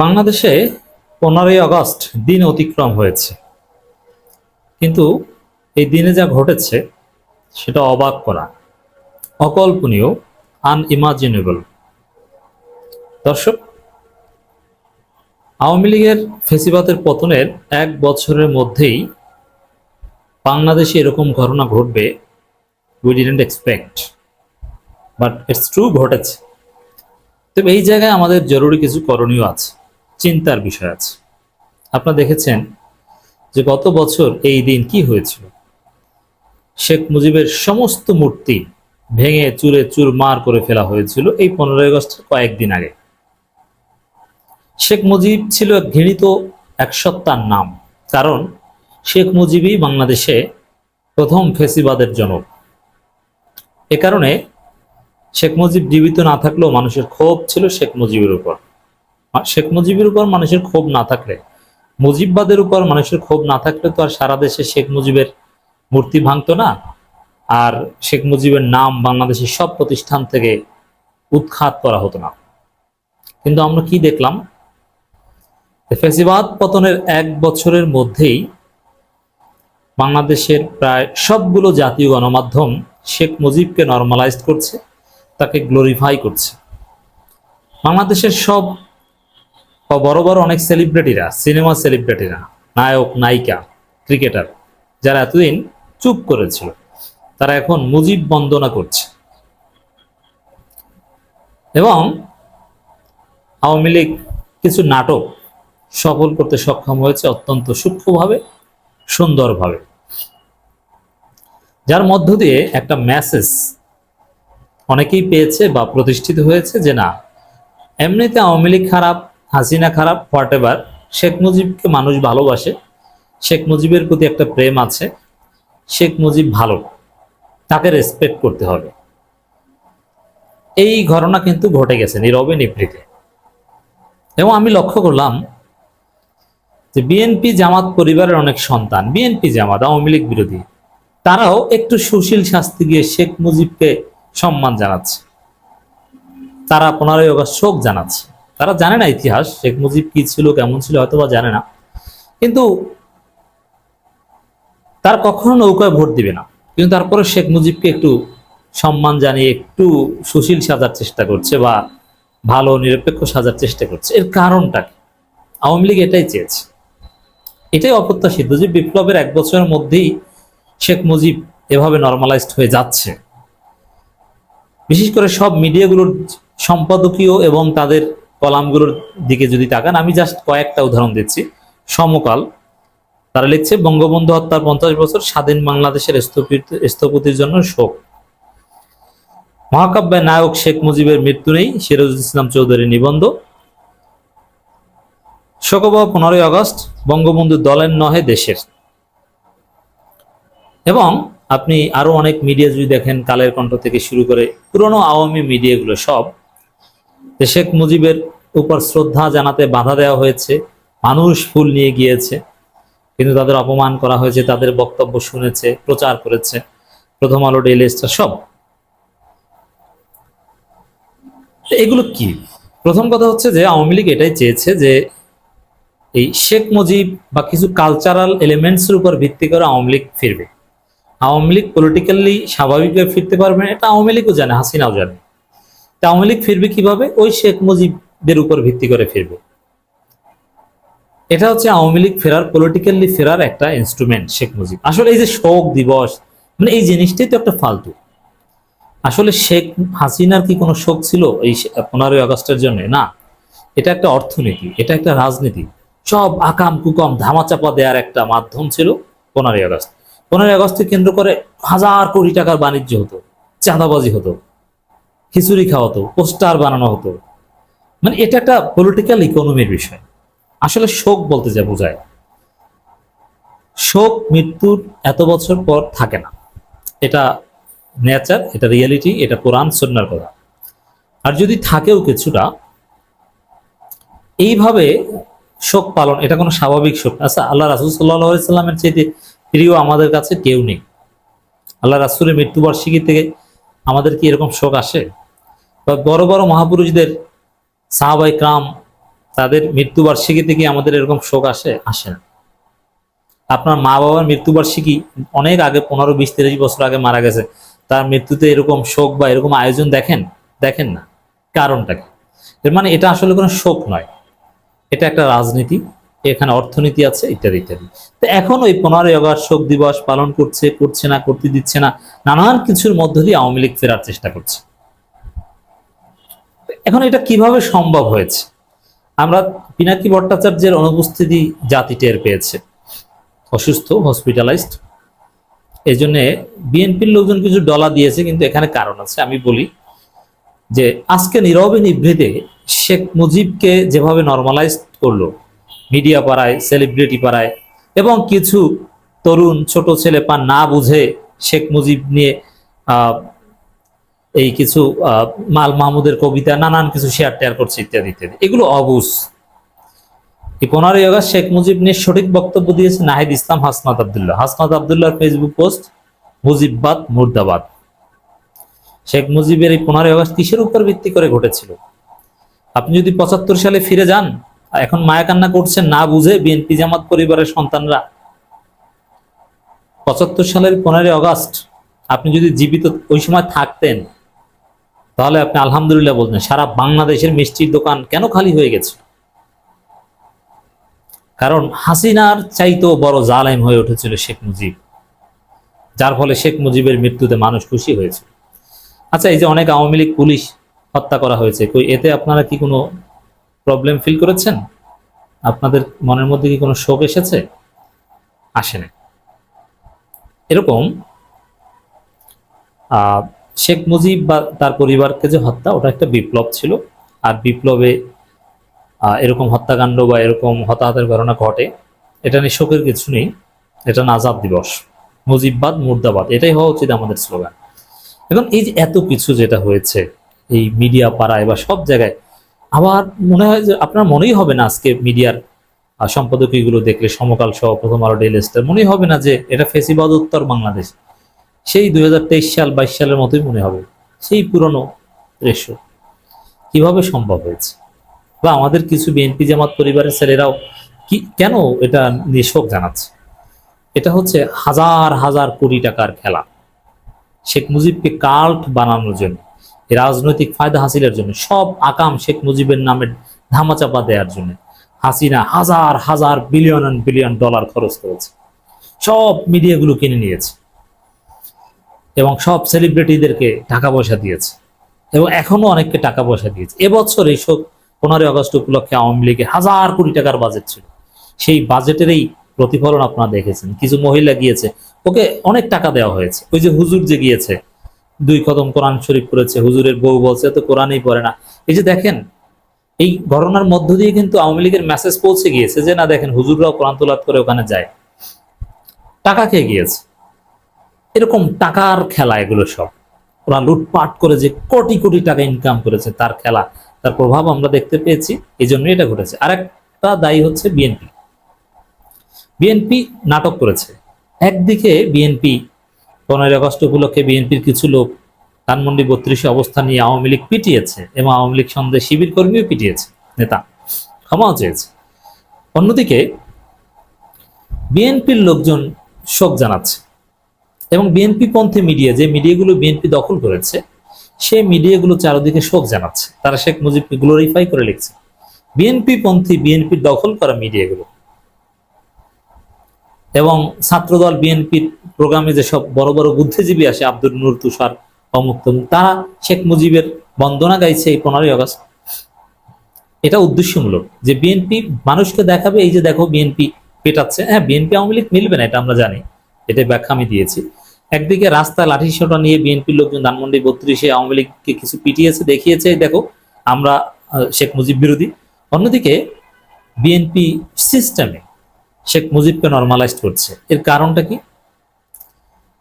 বাংলাদেশে পনেরোই আগস্ট দিন অতিক্রম হয়েছে। কিন্তু এই দিনে যা ঘটেছে, সেটা অবাক করা, অকল্পনীয় আনইমাজিনেবল দর্শক, আওয়ামী লীগের ফেসিবাদের পতনের এক বছরের মধ্যেই বাংলাদেশে এরকম ঘটনা ঘটবে we didn't expect but it's true ঘটেছে। তবে এই জায়গায় আমাদের জরুরি কিছু করণীয় আছে। চিন্তার বিষয় আছে। আপনারা দেখেছেন যে গত বছর এই দিন কি হয়েছিল? শেখ মুজিবের সমস্ত মূর্তি ভেঙে চুরে চুরমার করে ফেলা হয়েছিল এই পনেরোই আগস্টের কয়েকদিন আগে। শেখ মুজিব ছিল ঘৃণিত, এক সত্তার নাম। কারণ শেখ মুজিবই বাংলাদেশে প্রথম ফেসিবাদের জনক। এ কারণে শেখ মুজিব জীবিত না থাকলেও মানুষের ক্ষোভ ছিল শেখ মুজিবের উপর। শেখ মুজিবের উপর মানুষের ক্ষোভ না থাকলে। মুজিববাদের উপর মানুষের ক্ষোভ না থাকলে তো আর সারা দেশে শেখ মুজিবের মূর্তি ভাঙতো না। আর শেখ মুজিবের নাম বাংলাদেশের সব প্রতিষ্ঠান থেকে উৎখাত করা হতো না। কিন্তু আমরা কি দেখলাম? ফেসিবাদ পতনের এক বছরের মধ্যেই বাংলাদেশের প্রায় সবগুলো জাতীয় গণমাধ্যম শেখ মুজিবকে নর্মালাইজড করছে, তাকে গ্লোরিফাই করছে। বাংলাদেশের সব বড় বড় অনেক সেলিব্রিটিরা সিনেমা সেলিব্রিটিরা নায়ক, নায়িকা ক্রিকেটার যারা এতদিন চুপ করেছিল, তারা এখন মুজিব বন্দনা করছে। এবং আওয়ামী লীগ কিছু নাটক সফল করতে সক্ষম হয়েছে অত্যন্ত সূক্ষ্মভাবে, সুন্দরভাবে। যার মধ্য দিয়ে একটা মেসেজ অনেকেই পেয়েছে বা প্রতিষ্ঠিত হয়েছে যে না, এমনিতে আওয়ামী লীগ খারাপ হাসিনা খারাপ হোয়াট এভার শেখ মুজিবকে মানুষ ভালোবাসে। শেখ মুজিবের প্রতি একটা প্রেম আছে। শেখ মুজিব ভালো। তাকে রেসপেক্ট করতে হবে। এই ঘটনা কিন্তু ঘটে গেছে নীরবে নিভৃতে এবং আমি লক্ষ্য করলাম যে বিএনপি জামাত পরিবারের অনেক সন্তান বিএনপি জামাত, আওয়ামী লীগ বিরোধী, তারাও একটু সুশীল শাস্তি গিয়ে শেখ মুজিবকে সম্মান জানাচ্ছে। তারা পনেরোই আগস্ট শোক জানাচ্ছে। তারা জানে না ইতিহাস, শেখ মুজিব কি ছিল, কেমন ছিল হয়তো বা জানে না। কিন্তু তার কখনো নৌকায় ভোট দিবে না। কিন্তু তারপরে শেখ মুজিবকে একটু সম্মান জানিয়ে, একটু সুশীল সাজার চেষ্টা করছে বা ভালো নিরপেক্ষ সাজার চেষ্টা করছে। এর কারণটা কি? আওয়ামী লীগ এটাই চেয়েছে। এটাই অপ্রত্যাশিত যে বিপ্লবের এক বছরের মধ্যেই শেখ মুজিব এভাবে নর্মালাইজড হয়ে যাচ্ছে। বিশেষ করে সব মিডিয়াগুলোর সম্পাদকীয় এবং তাদের কলামগুলোর দিকে যদি তাকান, আমি জাস্ট কয়েকটা উদাহরণ দিচ্ছি। সমকাল, তারা লিখছে, বঙ্গবন্ধু হত্যার পঞ্চাশ বছর স্বাধীন বাংলাদেশের স্থপতির জন্য শোক। মহাকাব্যের নায়ক শেখ মুজিবের মৃত্যু নেই, সিরাজুল ইসলাম চৌধুরী নিবন্ধ। শোকবা পনেরোই আগস্ট বঙ্গবন্ধু দলের নহে দেশের। এবং আপনি আরও অনেক মিডিয়া যদি দেখেন, কালের কণ্ঠ থেকে শুরু করে পুরনো আওয়ামী মিডিয়াগুলো সব যে শেখ মুজিবের উপর শ্রদ্ধা জানাতে বাধা দেওয়া হয়েছে, মানুষ ফুল নিয়ে গিয়েছে, কিন্তু তাদের অপমান করা হয়েছে, তাদের বক্তব্য শুনেছে, প্রচার করেছে, প্রথম আলো, ডেইলি স্টার, সব। এগুলো কি? প্রথম কথা হচ্ছে যে আওয়ামী লীগ এটাই চেয়েছে যে এই শেখ মুজিব বা কিছু কালচারাল এলিমেন্টসের উপর ভিত্তি করে আওয়ামী লীগ ফিরবে। আওয়ামী লীগ পলিটিক্যালি স্বাভাবিকভাবে ফিরতে পারবে এটা আওয়ামী লীগও জানে, হাসিনাও জানে। আওয়ামী লীগ ফিরবে কীভাবে? ওই শেখ মুজিবদের উপর ভিত্তি করে ফিরবে। এটা হচ্ছে আওয়ামী লীগ ফেরার পলিটিক্যালি ফেরার একটা ইনস্ট্রুমেন্ট শেখ মুজিব। আসলে এই যে শোক দিবস মানে এই জিনিসটাই তো একটা ফালতু। আসলে শেখ হাসিনার কি কোনো শোক ছিল এই পনেরোই আগস্টের জন্য? না। এটা একটা অর্থনীতি, এটা একটা রাজনীতি। সব আকাম কুকম ধামাচাপা দেওয়ার একটা মাধ্যম ছিল পনেরোই আগস্ট। পনেরোই আগস্টকে কেন্দ্র করে হাজার কোটি টাকার বাণিজ্য হতো, চাঁদাবাজি হতো। খিচুড়ি খাওয়া হতো, পোস্টার বানানো হতো। মানে এটা একটা পলিটিক্যাল ইকোনমির বিষয়। আসলে শোক বলতে যা বোঝায়। শোক মৃত্যুর এত বছর পর থাকে না। এটা নেচার এটা রিয়েলিটি এটা কোরআন সন্ন্যার কথা। আর যদি থাকেও কিছুটা, এইভাবে শোক পালন, এটা কোনো স্বাভাবিক শোক আচ্ছা আল্লাহ রাসুল সাল্লাহ সাল্লামের চেয়ে প্রিয় আমাদের কাছে কেউ নেই। আল্লাহ রাসুলের মৃত্যুবার্ষিকী থেকে আমাদের কি এরকম শোক আসে? বা বড় বড় মহাপুরুষদের সাহাবাই ক্রাম তাদের মৃত্যুবার্ষিকীতে কি আমাদের এরকম শোক আসে আসে না। আপনার মা বাবার মৃত্যুবার্ষিকী অনেক আগে, পনেরো, বিশ, তিরিশ বছর আগে মারা গেছে। তার মৃত্যুতে এরকম শোক বা এরকম আয়োজন দেখেন? দেখেন না। কারণটা কি? এর মানে এটা আসলে কোনো শোক নয়। এটা একটা রাজনীতি, এখানে অর্থনীতি আছে, ইত্যাদি ইত্যাদি। তো এখন ওই পনেরোই আগস্ট শোক দিবস পালন করছে করছে না, করতে দিচ্ছে না, নানান কিছুর মধ্য দিয়ে আওয়ামী লীগ ফেরার চেষ্টা করছে। এখন এটা কীভাবে সম্ভব হয়েছে? আমরা পিনাকি ভট্টাচার্যের অনুপস্থিতি জাতি টের পেয়েছে। অসুস্থ হসপিটালাইজড এই জন্য বিএনপির লোকজন কিছু ডলা দিয়েছে, কিন্তু এখানে কারণ আছে। আমি বলি যে, আজকে নীরবে নিভৃতে শেখ মুজিবকে যেভাবে নর্মালাইজ করল মিডিয়া পাড়ায় সেলিব্রিটি পাড়ায়, এবং কিছু তরুণ ছোট ছেলে পা না বুঝে শেখ মুজিব নিয়ে এই কিছু মাল মাহমুদের কবিতা, নানান কিছু শেয়ার টেয়ার করছে ইত্যাদি ইত্যাদি। এগুলো অবুজ। এই পনেরোই আগস্ট শেখ মুজিব নিয়ে সঠিক বক্তব্য দিয়েছে নাহিদ ইসলাম হাসনাত আবদুল্লাহ। হাসনাত আবদুল্লাহর ফেসবুক পোস্ট মুজিববাদ মুর্দাবাদ। শেখ মুজিবের এই পনেরোই আগস্ট কিসের উপর ভিত্তি করে ঘটেছিল? আপনি যদি পঁচাত্তর সালে ফিরে যান, এখন মায়া কান্না করছেন না বুঝে বিএনপি জামাত পরিবারের সন্তানরা। পঁচাত্তর সালের পনেরোই আগস্ট আপনি যদি জীবিত ওই সময় থাকতেন তাহলে আপনি আলহামদুলিল্লাহ বলছেন সারা বাংলাদেশের মিষ্টির দোকান কেন খালি হয়ে গেছে? কারণ হাসিনার চাইতেও বড় জালেম হয়ে উঠেছিল শেখ মুজিব যার ফলে শেখ মুজিবের মৃত্যুতে মানুষ খুশি হয়েছে আচ্ছা এই যে অনেক আওয়ামী লীগ পুলিশ হত্যা করা হয়েছে কই এতে আপনারা কি কোনো প্রবলেম ফিল করেছেন? আপনাদের মনের মধ্যে কি কোনো শোক এসেছে? আসেনি। এরকম আহ, শেখ মুজিব বা তার পরিবারকে যে হত্যা, ওটা একটা বিপ্লব ছিল। আর বিপ্লবে এরকম হত্যাকাণ্ড বা এরকম হতাহতের ঘটনা ঘটে, এটা নিয়ে শোকের কিছু নেই। এটা নাজাদ দিবস। মুজিববাদ, মুর্দাবাদ, এটাই হওয়া উচিত আমাদের স্লোগান। এখন এই যে এত কিছু যেটা হয়েছে, এই মিডিয়া পাড়ায় বা সব জায়গায় আবার মনে হয় যে আপনার মনেই হবে না আজকে মিডিয়ার সম্পাদকীয়গুলো দেখলে, সমকাল সহ প্রথম আলো ডেইলি স্টার, মনেই হবে না যে এটা ফেসিবাদ উত্তর বাংলাদেশ। সেই দুই হাজার তেইশ সাল, বাইশ সালের মতোই মনে হবে। সেই পুরনো রেশো। কীভাবে সম্ভব হয়েছে? বা আমাদের কিছু বিএনপি জামাত পরিবারের ছেলেরাও কি, কেন এটা নিয়ে জানাচ্ছে? এটা হচ্ছে হাজার হাজার কোটি টাকার খেলা। শেখ মুজিবকে কাল্ট বানানোর জন্য, রাজনৈতিক ফায়দা হাসিলের জন্য, সব আকাম শেখ মুজিবের নামে ধামাচাপা দেওয়ার জন্য হাসিনা হাজার হাজার বিলিয়ন বিলিয়ন ডলার খরচ করেছে। সব মিডিয়াগুলো কিনে নিয়েছে। এবং সব সেলিব্রিটিদেরকে টাকা পয়সা দিয়েছে। এবং এখনও অনেককে টাকা পয়সা দিয়েছে। এবছর এই সব পনেরোই আগস্ট উপলক্ষে আওয়ামী লীগের হাজার কোটি টাকার বাজেট ছিল। সেই বাজেটেরই প্রতিফলন আপনারা দেখেছেন। কিছু মহিলা গিয়েছে, ওকে অনেক টাকা দেওয়া হয়েছে। ওই যে হুজুর যে গিয়েছে, দুই কদম কোরআন শরীফ করেছে হুজুরের বউ বলছে তো কোরআনই পড়ে না। এই যে দেখেন, এই ঘটনার মধ্য দিয়ে কিন্তু আওয়ামী লীগের মেসেজ পৌঁছে গিয়েছে যে, না, দেখেন, হুজুররাও কোরআন তোলাত করে ওখানে যায়। টাকা খেয়ে গিয়েছে? এরকম টাকার খেলা এগুলো সব। ওরা লুটপাট করে যে কোটি কোটি টাকা ইনকাম করেছে তার খেলা, তার প্রভাব আমরা দেখতে পেয়েছি এই জন্য এটা ঘটেছে। আরেকটা দায়ী হচ্ছে বিএনপি বিএনপি নাটক করেছে। একদিকে বিএনপি পনেরোই আগস্ট উপলক্ষে বিএনপির কিছু লোক ধানমন্ডি বত্রিশে অবস্থান নিয়ে আওয়ামী লীগ পিটিয়েছে এবং আওয়ামী লীগ সন্দেহ শিবির কর্মীও পিটিয়েছে, নেতা ক্ষমাও চেয়েছে। অন্যদিকে বিএনপির লোকজন শোক জানাচ্ছে। এবং বিএনপি পন্থী মিডিয়া যে মিডিয়াগুলো বিএনপি দখল করেছে, সেই মিডিয়াগুলো চারদিকে শোক জানাচ্ছে। তারা শেখ মুজিবকে গ্লোরিফাই করে লিখছে। বিএনপি পন্থী বিএনপির দখল করা মিডিয়াগুলো এবং ছাত্রদল বিএনপির প্রোগ্রামে যেসব বড় বড় বুদ্ধিজীবী আসে, আব্দুল নূর, তুষার, অমুক তারা শেখ মুজিবের বন্দনা গাইছে এই পনেরোই আগস্ট। এটা উদ্দেশ্যমূলক যে বিএনপি মানুষকে দেখাবে, এই যে দেখো বিএনপি পেটাচ্ছে। হ্যাঁ বিএনপি আওয়ামী লীগ মিলবে না, এটা আমরা জানি। এটা ব্যাখ্যা আমি দিয়েছি। একদিকে রাস্তায় লাঠি সোটা নিয়ে বিএনপির লোকজন ধানমন্ডি বত্রিশে আওয়ামী লীগকে কিছু পিটিয়েছে, দেখিয়েছে। দেখো, আমরা শেখ মুজিব বিরোধী। অন্যদিকে বিএনপি সিস্টেমে শেখ মুজিবকে নর্মালাইজ করছে। এর কারণটা কি?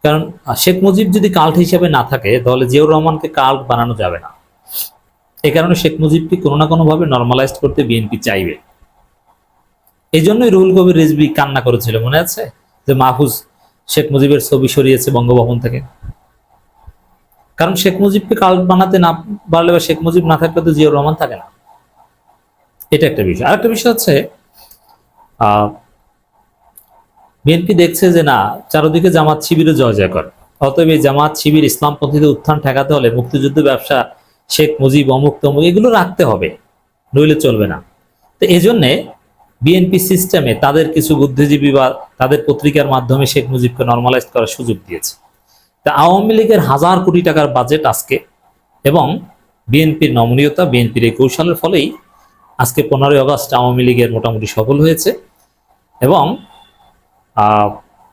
কারণ শেখ মুজিব যদি কাল্ট হিসেবে না থাকে, তাহলে জিয়াউর রহমানকে কাল্ট বানানো যাবে না। এই কারণে শেখ মুজিবকে কোনো না কোনো ভাবে নর্মালাইজ করতে বিএনপি চাইবে। এই জন্যই রুহুল কবির রিজভি কান্না করেছিল, মনে আছে? যে মাহফুজ শেখ মুজিবের ছবি সরিয়েছে বঙ্গভবন থেকে। কারণ শেখ মুজিবকে কাল বানাতে না পারলে বা শেখ মুজিব না থাকলে তো জিয়াউর রহমান থাকে না। এটা একটা বিষয়। আরেকটা বিষয় হচ্ছে বিএনপি দেখছে যে না, চারদিকে জামাত শিবিরে জয় জয় করে অতএব এই জামাত শিবির ইসলামপন্থীদের উত্থান ঠেকাতে হলে মুক্তিযুদ্ধ ব্যবসা শেখ মুজিব, অমুক তমুক, এগুলো রাখতে হবে, নইলে চলবে না। তো এই জন্যে বিএনপি সিস্টেমে তাদের কিছু বুদ্ধিজীবী বা তাদের পত্রিকার মাধ্যমে শেখ মুজিবকে নর্মালাইজ করার সুযোগ দিয়েছে। তা আওয়ামী লীগের হাজার কোটি টাকার বাজেট আজকে এবং বিএনপির নমনীয়তা বিএনপির এই কৌশলের ফলেই আজকে পনেরোই আগস্ট আওয়ামী লীগের মোটামুটি সফল হয়েছে এবং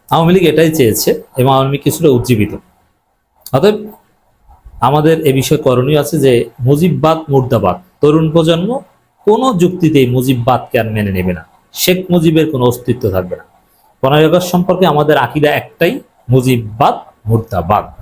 আওয়ামী লীগ এটাই চেয়েছে এবং আওয়ামী লীগ কিছুটা উজ্জীবিত। অতএব আমাদের এ বিষয়ে করণীয় আছে যে মুজিববাদ মুর্দাবাদ, তরুণ প্রজন্ম কোনো যুক্তিতেই মুজিববাদকে আর মেনে নেবে না। শেখ মুজিবের কোনো অস্তিত্ব থাকবে না। পনেরোই আগস্ট সম্পর্কে আমাদের আকিদা একটাই মুজিববাদ মুর্দাবাদ।